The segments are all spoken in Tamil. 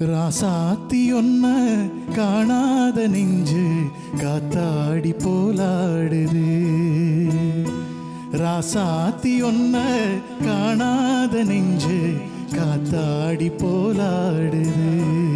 ராசாத்தி ஒன்ன காணாத நெஞ்சு காத்தாடி போலாடுது. ராசாத்தி ஒன்ன காணாத நெஞ்சு காத்தாடி போலாடுது.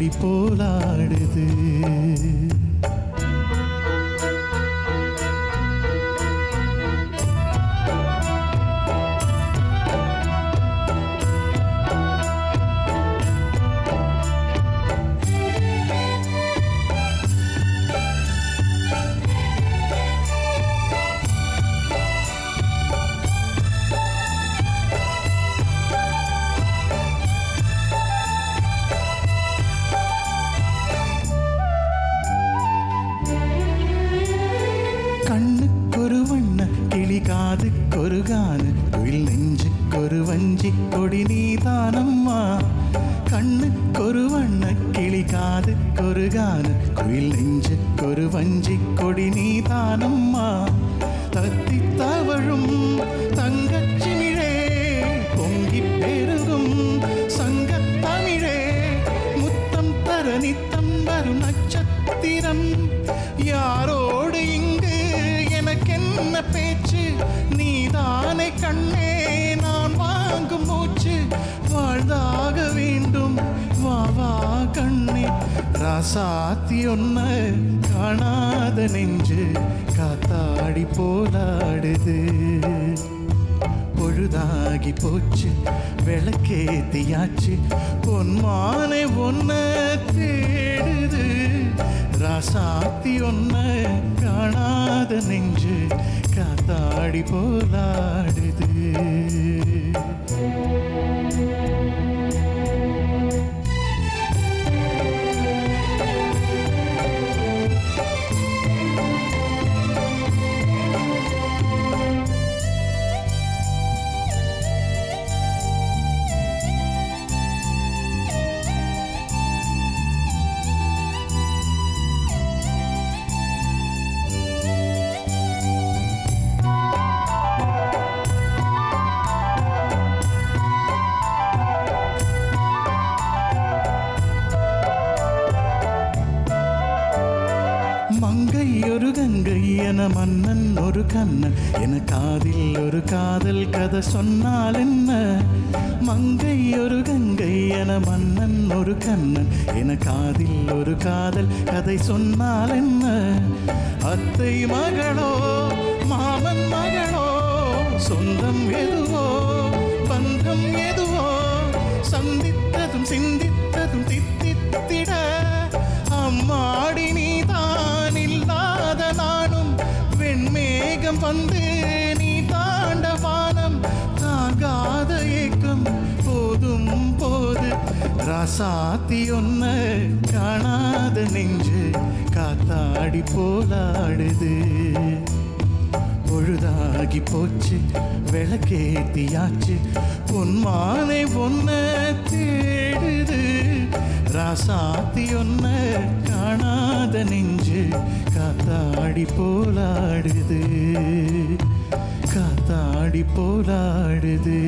காத்தாடி போலாடுது காதுக்கொரு காது குயில் நெஞ்சுக்கொரு வஞ்சி கொடி நீதானம்மா. கண்ணுக்கொரு வண்ண கிளி காதுக்கொரு காது குயில் நெஞ்சுக்கொரு வஞ்சி கொடி நீதானம்மா. தத்தி தவழும் தங்கச்சிமிழே பொங்கி பெருகும் சங்கத்தமிழே முத்தம் தர நித்தம் வரும் நட்சத்திரம். யாரோடு இங்கு எனக்கென்ன பேச்சு? நீ தானே கண்ணே நான் வாங்கும் மூச்சு. வாழ்ந்தாக வேண்டும் வா வா கண்ணே. ராசாத்தி ஒன்ன காணாத நெஞ்சு காத்தாடி போலாடுது. பொழுதாகி போச்சு விளக்கேத்தியாச்சு. பொன்மானை ஒன்ன தேடுது. ராசாத்தி ஒன்ன காணாத நெஞ்சு காத்தாடி போலாடுது கங்கை என மன்னன் ஒரு கண்ணன். என காதில் ஒரு காதல் கதை சொன்னால் என்ன? மங்கை ஒரு கங்கை என மன்னன் ஒரு கண்ணன். என காதில் ஒரு காதல் கதை சொன்னால் என்ன? அத்தை மகளோ மாமன் மகளோ சொந்தம் எதுவோ பந்தம் எதுவோ? சந்தித்ததும் சிந்தித்ததும் தித்தித்திட வெண்மேகம் வந்து நீ தாண்ட வானம் தாங்காத ஏக்கம் போதும் போது. ராசாத்தி ஒன்ன காணாத நெஞ்சு காத்தாடி போலாடுது. பொழுதாகி போச்சு விளக்கேத்தியாச்சு. பொன்மானை ஒன்ன தேடுது. ராசாத்தி ஒன்ன காணாத நெஞ்சு காத்தாடி போலாடுது. காத்தாடி போலாடுது.